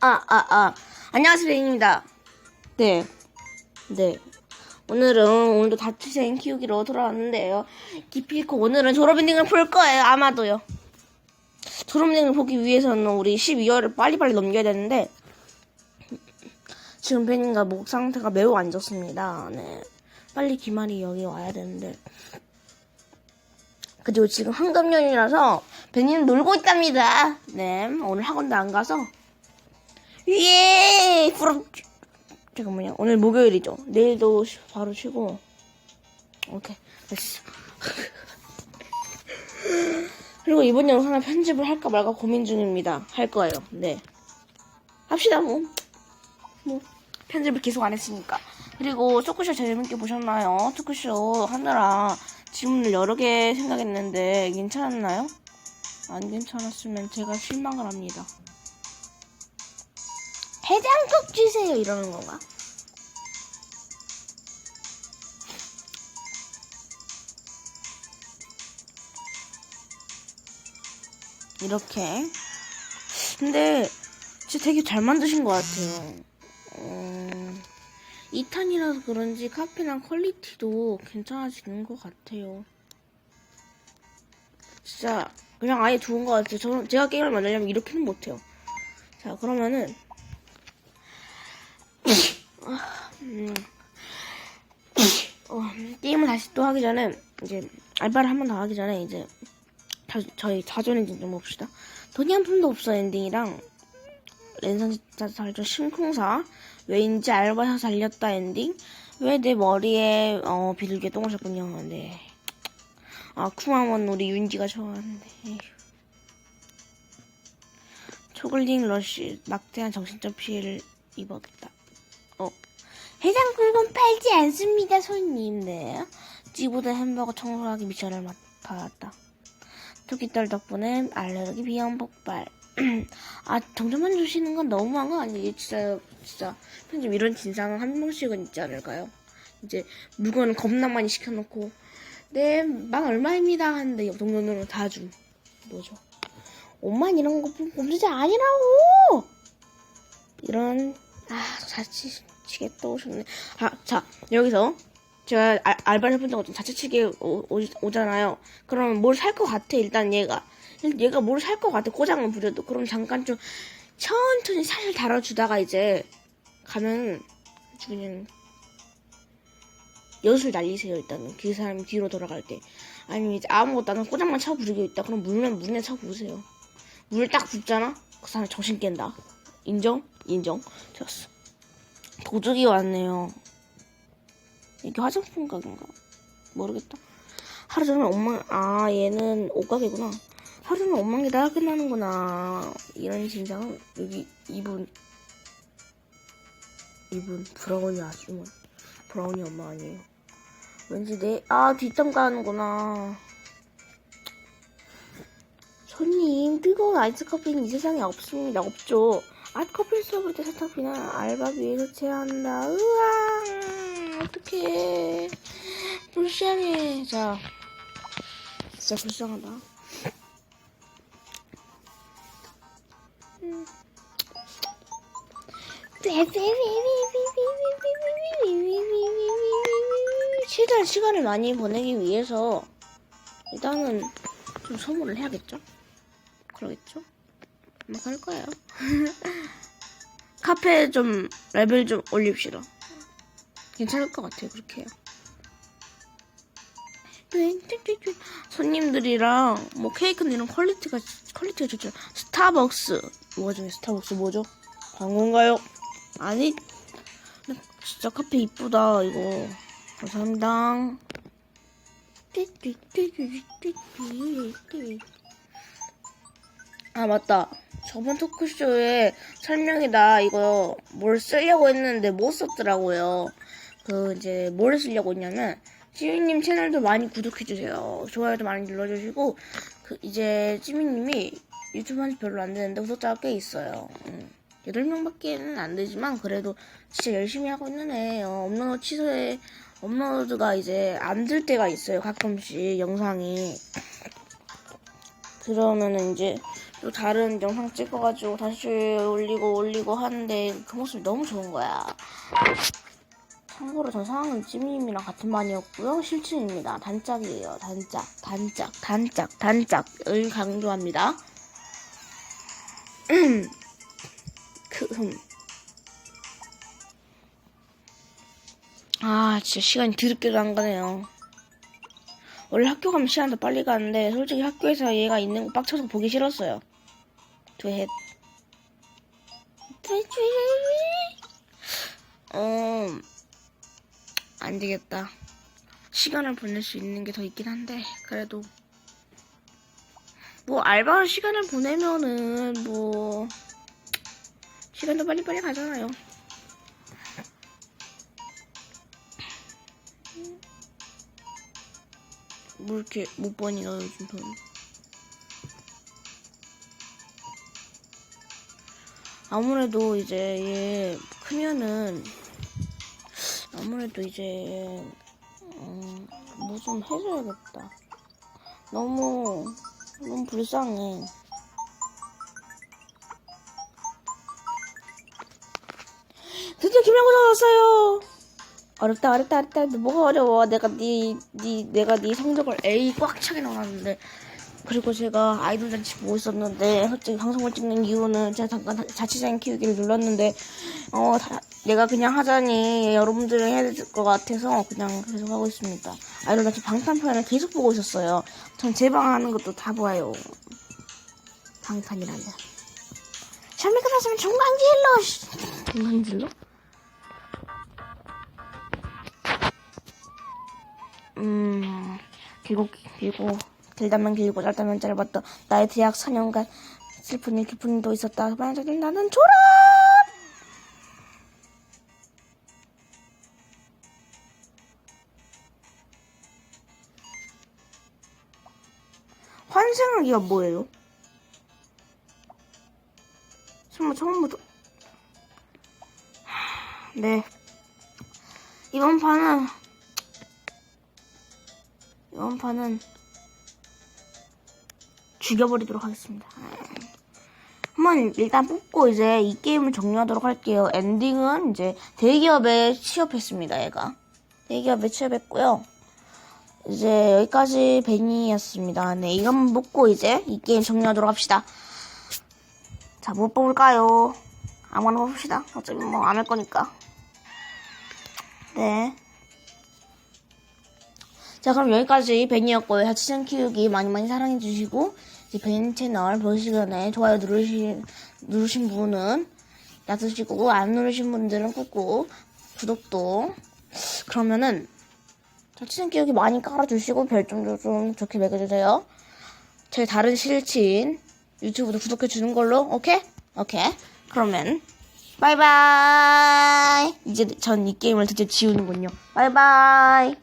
아, 아, 아. 안녕하세요, 벤입니다. 네. 네. 오늘은, 오늘도 다트생 키우기로 돌아왔는데요. 기필코 오늘은 졸업엔딩을 볼 거예요, 아마도요. 졸업엔딩을 보기 위해서는 우리 12월을 빨리빨리 넘겨야 되는데, 지금 벤인가 목 상태가 매우 안 좋습니다. 네. 빨리 기말이 여기 와야 되는데. 그리고 지금 황금연이라서 벤이는 놀고 있답니다. 네. 오늘 학원도 안 가서 예! 부럽... 잠깐만요. 오늘 목요일이죠. 내일도 쉬- 바로 쉬고. 오케이. 됐어. 그리고 이번 영상은 편집을 할까 말까 고민 중입니다. 할 거예요. 네. 합시다, 뭐. 뭐. 편집을 계속 안 했으니까. 그리고 토크쇼 재밌게 보셨나요? 토크쇼 하느라 질문을 여러 개 생각했는데 괜찮았나요? 안 괜찮았으면 제가 실망을 합니다. 해장국 주세요 이러는 건가? 이렇게. 근데 진짜 되게 잘 만드신 것 같아요. 음, 2탄이라서 그런지 카페랑 퀄리티도 괜찮아지는 것 같아요. 진짜 그냥 아예 좋은 것 같아요. 저는 제가 게임을 만들려면 이렇게는 못해요. 자 그러면은 음, 어, 게임을 다시 또 하기 전에 이제 알바를 한 번 더 하기 전에 이제 자, 저희 자존 엔딩 좀 봅시다. 돈이 한 푼도 없어 엔딩이랑 랜선 진짜 살죠 심쿵사 왜인지 알바에서 살렸다 엔딩 왜 내 머리에 어 비둘기 똥을 쳤군요. 네. 아 쿠마몬 우리 윤지가 좋아하는데. 초글링 러쉬 막대한 정신적 피해를 입었다. 어. 해장국은 팔지 않습니다, 손님. 네. 찌보다 햄버거 청소하기 미션을 맡- 받았다. 토끼딸 덕분에 알레르기 비염 폭발. 아, 정정만 주시는 건 너무한 거 아니에요? 진짜, 진짜. 편집 이런 진상은 한 명씩은 있지 않을까요? 이제 물건을 겁나 많이 시켜놓고, 네, 만 얼마입니다. 하는데 동료들은 다 줌. 뭐죠? 5만 이런 거 범죄자 아니라고! 이런, 아, 자취 또 오셨네. 아, 자, 여기서 제가 알, 알바를 해본 적 없던 자취치게 오, 오, 잖아요 그러면 뭘살 것 같아, 일단 얘가. 얘가 뭘 살 것 같아, 꼬장은 부려도. 그럼 잠깐 좀 천천히 살살 달아주다가 이제 가면 그냥 엿을 날리세요, 일단은. 그 사람이 뒤로 돌아갈 때. 아니면 이제 아무것도 안 하고 꼬장만 차 부르고 있다. 그럼 물면 물에 차 부으세요. 물 딱 붓잖아? 그 사람 정신 깬다. 인정? 인정. 좋았어. 도둑이 왔네요. 이게 화장품 가게인가? 모르겠다. 하루 종일 엉망, 아, 얘는 옷가게구나. 하루 종일 엉망이 다 끝나는구나. 이런 진상은 여기 이분, 이분, 브라우니 아주머. 브라우니 엄마 아니에요. 왠지 내, 아, 뒷담 가는구나. 손님, 뜨거운 아이스커피는 이 세상에 없습니다. 없죠. 아이스커피를 쏘볼 때 세탁비는 알바비 위해서 제한다. 으아, 어떡해. 불쌍해. 자, 진짜 불쌍하다. 음. 최대한 시간을 많이 보내기 위해서 일단은 좀 선물을 해야겠죠? 그러겠죠? 아마 그럴 거예요. 카페 좀 레벨 좀 올립시다. 괜찮을 것 같아요. 그렇게 해요. 손님들이랑 뭐 케이크는 이런 퀄리티가 퀄리티가 좋죠. 스타벅스 뭐가 중에 스타벅스 뭐죠? 광고인가요? 아니 진짜 카페 이쁘다 이거 감사합니다. 아 맞다 저번 토크쇼에 설명이다 이거 뭘 쓰려고 했는데 못 썼더라고요. 그 이제 뭘 쓰려고 했냐면 찌미님 채널도 많이 구독해주세요. 좋아요도 많이 눌러주시고 그 이제 찌미님이 유튜브 한지 별로 안 되는데 구독자가 꽤 있어요. 음. 8명밖에는 안 되지만 그래도 진짜 열심히 하고 있는 애 어, 업로드 취소에 업로드가 이제 안 될 때가 있어요 가끔씩 영상이. 그러면은 이제 또 다른 영상 찍어가지고 다시 올리고 올리고 하는데 그 모습이 너무 좋은 거야. 참고로 저 상황은 찌미님이랑 같은 반이었고요. 실친입니다. 단짝이에요. 단짝, 단짝, 단짝, 단짝을 강조합니다. 그, 흠. 아, 진짜 시간이 드럽게도 안 가네요. 원래 학교 가면 시간 더 빨리 가는데 솔직히 학교에서 얘가 있는 거 빡쳐서 보기 싫었어요. 두헷. 어, 안 되겠다. 시간을 보낼 수 있는 게 더 있긴 한데 그래도 뭐 알바로 시간을 보내면은 뭐 시간도 빨리빨리 가잖아요. 뭐 이렇게 못 버니 너 요즘 돈. 아무래도 이제 얘 크면은 아무래도 이제 뭐좀 해줘야겠다. 너무 너무 불쌍해. 드디어 김영구가 왔어요. 어렵다 어렵다 어렵다 뭐가 어려워 내가 네, 네 내가 네 성적을 A 꽉 차게 넣어놨는데 그리고 제가 아이돌 잔치 보고 있었는데 갑자기 방송을 찍는 이유는 제가 잠깐 자취생 키우기를 눌렀는데 어 다- 내가 그냥 하자니 여러분들이 해야 될 것 같아서 그냥 계속 하고 있습니다. 아이돌 잔치 방탄편을 계속 보고 있었어요. 전 제방 하는 것도 다 보아요. 방탄이라면 샤미 끝났으면 정강질러 씨. 정강질러? 음, 길고, 길고, 길다면 길고, 짧다면 짧았다. 나의 대학 4년간 슬픈 일, 기쁜 일도 있었다. 만약에 나는 졸업! 환생하기가 뭐예요? 정말 처음부터. 하, 네. 이번 판은 이번 판은 죽여버리도록 하겠습니다. 한번 일단 뽑고 이제 이 게임을 종료하도록 할게요. 엔딩은 이제 대기업에 취업했습니다. 얘가 대기업에 취업했고요. 이제 여기까지 베니였습니다. 네, 한번 뽑고 이제 이 게임 종료하도록 합시다. 자, 뭐 뽑을까요? 아무거나 뽑읍시다. 어차피 뭐 안 할 거니까. 네. 자 그럼 여기까지 베니였고요. 자취생 키우기 많이 많이 사랑해주시고 베니 채널 보시기 전에 좋아요 누르시, 누르신 분은 놔두시고 안 누르신 분들은 꾹꾹 구독도 그러면은 자취생 키우기 많이 깔아주시고 별점도 좀 좋게 매겨주세요. 저희 다른 실친 유튜브도 구독해주는 걸로 오케이? 오케이 그러면 바이바이 이제 전 이 게임을 드디어 지우는군요. 바이바이